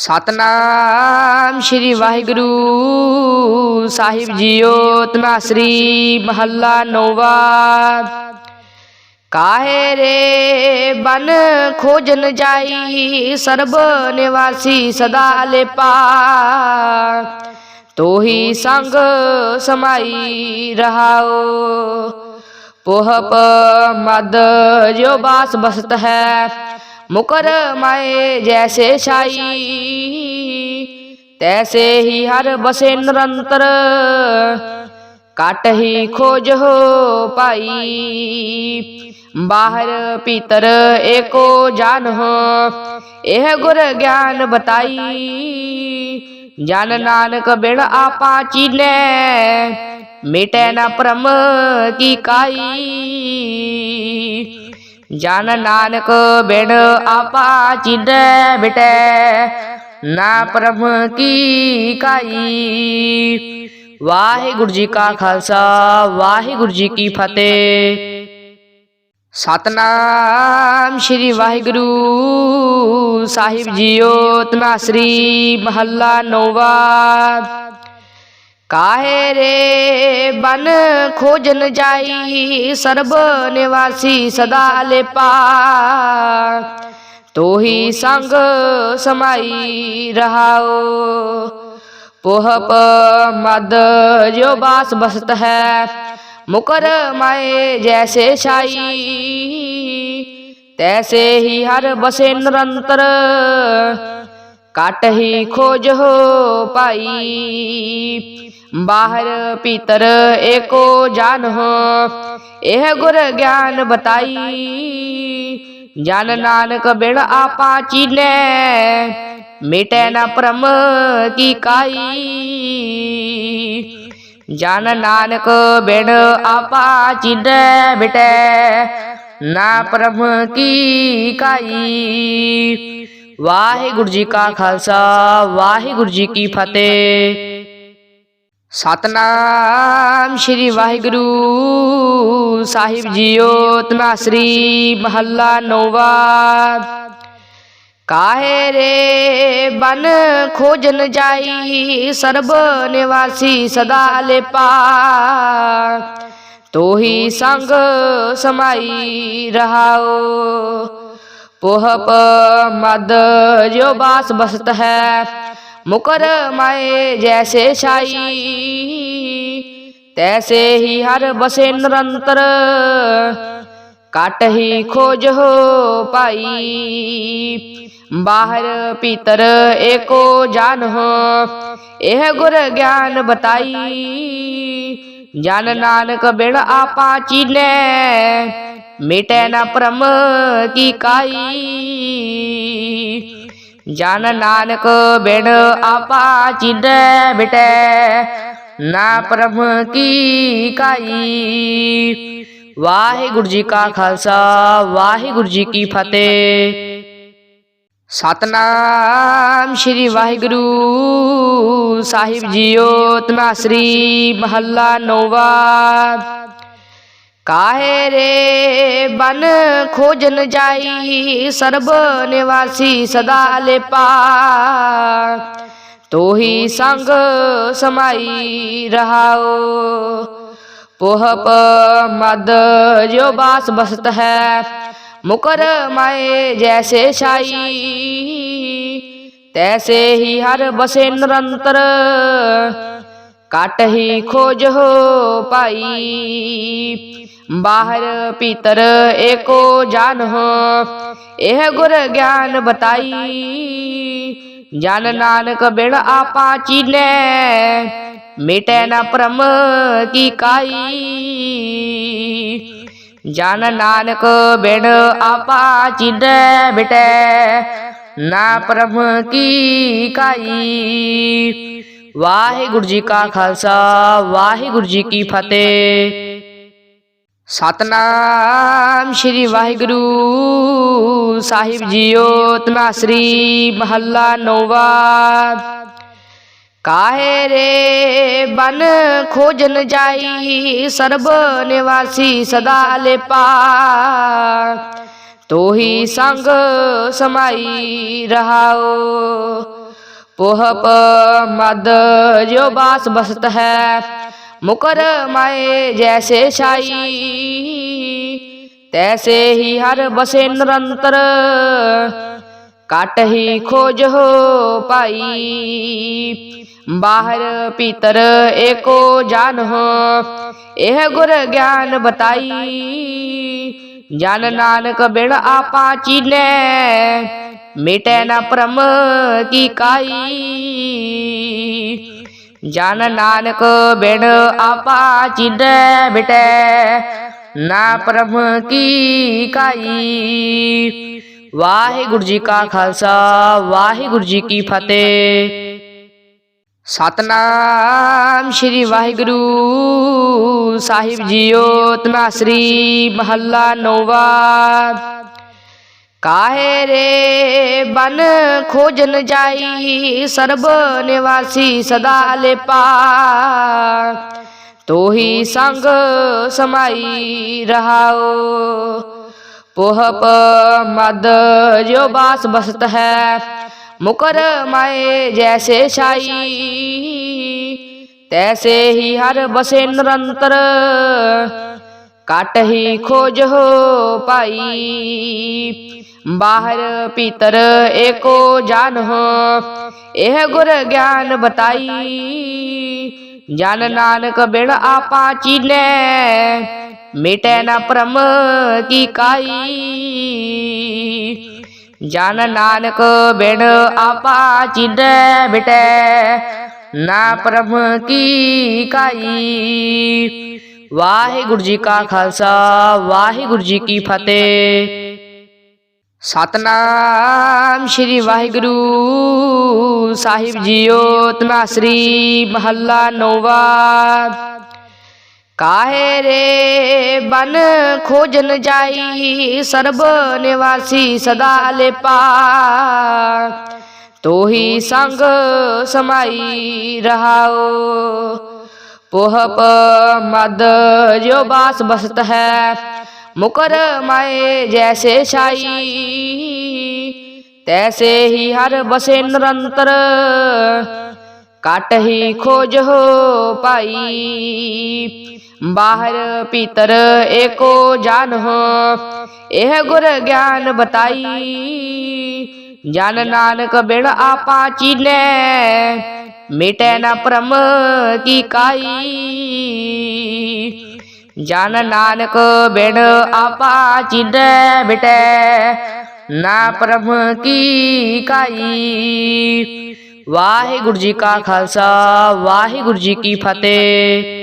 ਸਤਨਾਮ ਸ਼੍ਰੀ ਵਾਹਿਗੁਰੂ ਸਾਹਿਬ ਜੀਓ ਤਨਾਸਰੀ ਮਹੱਲਾ ਨੋਵਾ। ਕਾਹੇ ਰੇ ਬਨ ਖੋਜਨ ਜਾਈ ਸਰਬ ਨਿਵਾਸੀ ਸਦਾ ਲੇਪਾ ਤੋਹੀ ਸੰਗ ਸਮਾਈ ਰਹਾਓ। ਪੋਹਪ ਮਦ ਜੋ ਬਾਸ ਬਸਤ ਹੈ। ਮੁਕਰ ਮਾਏ ਜੈਸੇ ਛਾਈ। ਤੈਸੇ ਹੀ ਹਰ ਬਸੇ ਨਿਰੰਤਰ। ਕਟ ਹੀ ਖੋਜ ਹੋ ਪਾਈ ਬਾਹਰ ਭੀਤਰ ਏਕੋ ਜਾਨ ਹੋ। ਇਹ ਗੁਰ ਗਿਆਨ ਬਤਾਈ। ਜਨ ਨਾਨਕ ਬਿਨ ਆਪਾ ਚੀਨੈ। ਮਿਟੈ ਨਾ ਭ੍ਰਮ ਕੀ ਕਾਈ। ਜਨ ਨਾਨਕ ਬਿਨ ਆਪਾ ਚੀਨੈ ਮਿਟੈ ਨਾ ਭ੍ਰਮ ਕੀ ਕਾਈ। ਵਾਹਿਗੁਰੂ ਜੀ ਕਾ ਖਾਲਸਾ, ਵਾਹਿਗੁਰੂ ਜੀ ਕੀ ਫਤਿਹ। ਸਤਨਾਮ ਸ਼੍ਰੀ ਵਾਹਿਗੁਰੂ ਸਾਹਿਬ ਜੀਓ ਤਨਾਸਰੀ ਮਹੱਲਾ ਨੋਵਾ। ਕਾਹੇ ਰੇ ਬਨ ਖੋਜਨ ਜਾਈ ਸਰਬ ਨਿਵਾਸੀ ਸਦਾ ਲੇਪਾ ਤੋਹੀ ਸੰਗ ਸਮਾਈ ਰਹਾਓ ਪੋਹਪ ਮਦ ਜੋ ਬਾਸ ਬਸਤ ਹੈ ਮੁਕਰ ਮਾਏ ਜੈਸੇ ਛਾਈ ਤੈਸੇ ਹੀ ਹਰ ਬਸੇ ਨਿਰੰਤਰ ਕਟ ਹੀ ਖੋਜ ਹੋ ਪਾਈ ਬਾਹਰ ਭੀਤਰ ਏਕੋ ਜਾਨ ਹੋ, ਇਹ ਗੁਰ ਗਿਆਨ ਬਤਾਈ। ਜਨ ਨਾਨਕ ਬਿਨ ਆਪਾ ਚੀਨੈ ਮਿਟੈ ਨਾ ਭ੍ਰਮ ਕੀ ਕਾਈ। ਜਨ ਨਾਨਕ ਬਿਨ ਆਪਾ ਚੀਨੈ ਮਿਟੈ ਨਾ ਭ੍ਰਮ ਕੀ ਕਾਈ। ਵਾਹਿਗੁਰੂ ਜੀ ਕਾ ਖਾਲਸਾ, ਵਾਹਿਗੁਰੂ ਜੀ ਕੀ ਫਤਿਹ। ਸਤਨਾਮ ਸ਼੍ਰੀ ਵਾਹਿਗੁਰੂ ਸਾਹਿਬ ਜੀਓ ਤਨਾਸਰੀ ਮਹੱਲਾ ਨੋਵਾ। ਕਾਹੇ ਰੇ ਬਨ ਖੋਜਨ ਜਾਈ, ਸਰਬ ਨਿਵਾਸੀ ਸਦਾ ਲੇਪਾ। ਤੋਹੀ ਸੰਗ ਸਮਾਈ ਰਹਾਓ। ਪੋਹਪ ਮਦ ਜੋ ਬਾਸ ਬਸਤ ਹੈ, ਮੁਕਰ ਮਾਏ ਜੈਸੇ ਛਾਈ। ਤੈਸੇ ਹੀ ਹਰ ਬਸੇ ਨਿਰੰਤਰ ਕਟ ਹੀ ਖੋਜ ਹੋ ਪਾਈ ਬਾਹਰ ਭੀਤਰ ਏਕੋ ਜਾਨ ਹੋ, ਇਹ ਗੁਰ ਗਿਆਨ ਬਤਾਈ। ਜਨ ਨਾਨਕ ਬਿਨ ਆਪਾ ਚੀਨੈ ਮਿਟੈ ਨਾ ਭ੍ਰਮ ਕੀ ਕਾਈ। ਜਨ ਨਾਨਕ ਬਿਨ ਆਪਾ ਚੀਨੈ ਮਿਟੈ, ਨਾ ਭ੍ਰਮ ਕੀ ਕਾਈ। ਵਾਹਿਗੁਰੂ ਜੀ ਕਾ ਖਾਲਸਾ, ਵਾਹਿਗੁਰੂ ਜੀ ਕੀ ਫਤਿਹ। ਸਤਨਾਮ ਸ਼੍ਰੀ ਵਾਹਿਗੁਰੂ ਸਾਹਿਬ ਜੀਓ ਤਨਾਸਰੀ ਮਹੱਲਾ ਨੋਵਾ। ਕਾਹੇ ਰੇ ਬਨ ਖੋਜਨ ਜਾਈ ਸਰਬ ਨਿਵਾਸੀ ਸਦਾ ਲੇਪਾ ਤੋਹੀ ਸੰਗ ਸਮਾਈ ਰਹਾਓ ਪੋਹਪ ਮਦ ਜੋ ਬਾਸ ਬਸਤ ਹੈ ਮੁਕਰ ਮਾਏ ਜੈਸੇ ਛਾਈ ਤੈਸੇ ਹੀ ਹਰ ਬਸੇ ਨਿਰੰਤਰ ਕਟ ਹੀ ਖੋਜ ਹੋ ਪਾਈ ਬਾਹਰ ਭੀਤਰ ਏਕੋ ਜਾਨ ਹੋ। ਇਹ ਗੁਰ ਗਿਆਨ ਬਤਾਈ। ਜਨ ਨਾਨਕ ਬਿਨ ਆਪਾ ਚੀਨੈ। ਮਿਟੈ ਨਾ ਭ੍ਰਮ ਕੀ ਕਾਈ। ਜਨ ਨਾਨਕ ਬਿਨ ਆਪਾ ਚੀਨੈ। ਮਿਟੈ ਨਾ ਭ੍ਰਮ ਕੀ ਕਾਈ। ਵਾਹਿਗੁਰੂ ਜੀ ਕਾ ਖਾਲਸਾ, ਵਾਹਿਗੁਰੂ ਜੀ ਕੀ ਫਤਿਹ। ਸਤਨਾਮ ਸ਼੍ਰੀ ਵਾਹਿਗੁਰੂ ਸਾਹਿਬ ਜੀਓ ਤਨਾਸਰੀ ਮਹੱਲਾ ਨੋਵਾ। ਕਾਹੇ ਰੇ ਬਨ ਖੋਜਨ ਜਾਈ, ਸਰਬ ਨਿਵਾਸੀ ਸਦਾ ਲੇਪਾ ਤੋਹੀ ਸੰਗ ਸਮਾਈ ਰਹਾਓ ਪੋਹਪ ਮਦ ਜੋ ਬਾਸ ਬਸਤ ਹੈ। ਮੁਕਰ ਮਾਏ ਜੈਸੇ ਛਾਈ, ਤੈਸੇ ਹੀ ਹਰ ਬਸੇ ਨਿਰੰਤਰ। ਕਟ ਹੀ ਖੋਜ ਹੋ ਪਾਈ ਬਾਹਰ ਭੀਤਰ ਏਕੋ ਜਾਨ ਹੋ। ਇਹ ਗੁਰ ਗਿਆਨ ਬਤਾਈ, ਜਨ ਨਾਨਕ ਬਿਨ ਆਪਾ ਚੀਨੈ। ਮਿਟੈ ਨਾ ਭ੍ਰਮ ਕੀ ਕਾਈ? ਜਨ ਨਾਨਕ ਬਿਨ ਆਪਾ ਚੀਨੈ ਮਿਟੈ। ਨਾ ਭ੍ਰਮ ਕੀ ਕਾਈ? ਵਾਹਿਗੁਰੂ ਜੀ ਕਾ ਖਾਲਸਾ ਵਾਹਿਗੁਰੂ ਜੀ ਕੀ ਫਤਿਹ। ਸਤਨਾਮ ਸ਼੍ਰੀ ਵਾਹਿਗੁਰੂ ਸਾਹਿਬ ਜੀਓ ਤਨਾਸਰੀ ਮਹੱਲਾ ਨੌਵਾ। ਕਾਹੇ ਰੇ ਬਨ ਖੋਜਨ ਜਾਈ ਸਰਬ ਨਿਵਾਸੀ ਸਦਾ ਲੇਪਾ ਤੋਹੀ ਸੰਗ ਸਮਾਈ ਰਹਾਓ ਪੋਹਪ ਮਦ ਜੋ ਬਾਸ ਬਸਤ ਹੈ ਮੁਕਰ ਮਾਏ ਜੈਸੇ ਛਾਈ ਤੈਸੇ ਹੀ ਹਰ ਬਸੇ ਨਿਰੰਤਰ ਕਟ ਹੀ ਖੋਜ ਹੋ ਪਾਈ ਬਾਹਰ ਭੀਤਰ ਏਕੋ ਜਾਨ ਹੋ, ਇਹ ਗੁਰ ਗਿਆਨ ਬਤਾਈ। ਜਨ ਨਾਨਕ ਬਿਨ ਆਪਾ ਚੀਨੈ, ਮਿਟੈ ਨਾ ਭ੍ਰਮ ਕੀ ਕਾਈ। ਜਨ ਨਾਨਕ ਬਿਨ ਆਪਾ ਚੀਨੈ, ਮਿਟੈ ਨਾ ਭ੍ਰਮ ਕੀ ਕਾਈ। ਵਾਹਿਗੁਰੂ ਜੀ ਕਾ ਖਾਲਸਾ, ਵਾਹਿਗੁਰੂ ਜੀ ਕੀ ਫਤਿਹ। ਸਤਨਾਮ ਸ਼੍ਰੀ ਵਾਹਿਗੁਰੂ ਸਾਹਿਬ ਜੀਓ ਤਨਾਸਰੀ ਮਹੱਲਾ ਨੋਵਾ। ਕਾਹੇ ਰੇ ਬਨ ਖੋਜਨ ਜਾਈ, ਸਰਬ ਨਿਵਾਸੀ ਸਦਾ ਲੇਪਾ। ਤੋਹੀ ਸੰਗ ਸਮਾਈ ਰਹਾਓ। ਪੋਹਪ ਮਦ ਜੋ ਬਾਸ ਬਸਤ ਹੈ, ਮੁਕਰ ਮਾਏ ਜੈਸੇ ਛਾਈ। ਤੈਸੇ ਹੀ ਹਰ ਬਸੇ ਨਿਰੰਤਰ ਕਟ ਹੀ ਖੋਜ ਹੋ ਪਾਈ ਬਾਹਰ ਭੀਤਰ ਏਕੋ ਜਾਨ ਹੋ, ਇਹ ਗੁਰ ਗਿਆਨ ਬਤਾਈ। ਜਨ ਨਾਨਕ ਬਿਨ ਆਪਾ ਚੀਨੈ ਮਿਟੈ ਨਾ ਭ੍ਰਮ ਕੀ ਕਾਈ। ਜਨ ਨਾਨਕ ਬਿਨ ਆਪਾ ਚੀਨੈ ਬਿਟੈ ਨਾ ਭ੍ਰਮ ਕੀ ਕਾਈ। ਵਾਹਿਗੁਰੂ ਜੀ ਕਾ ਖਾਲਸਾ, ਵਾਹਿਗੁਰੂ ਜੀ ਕੀ ਫਤਿਹ।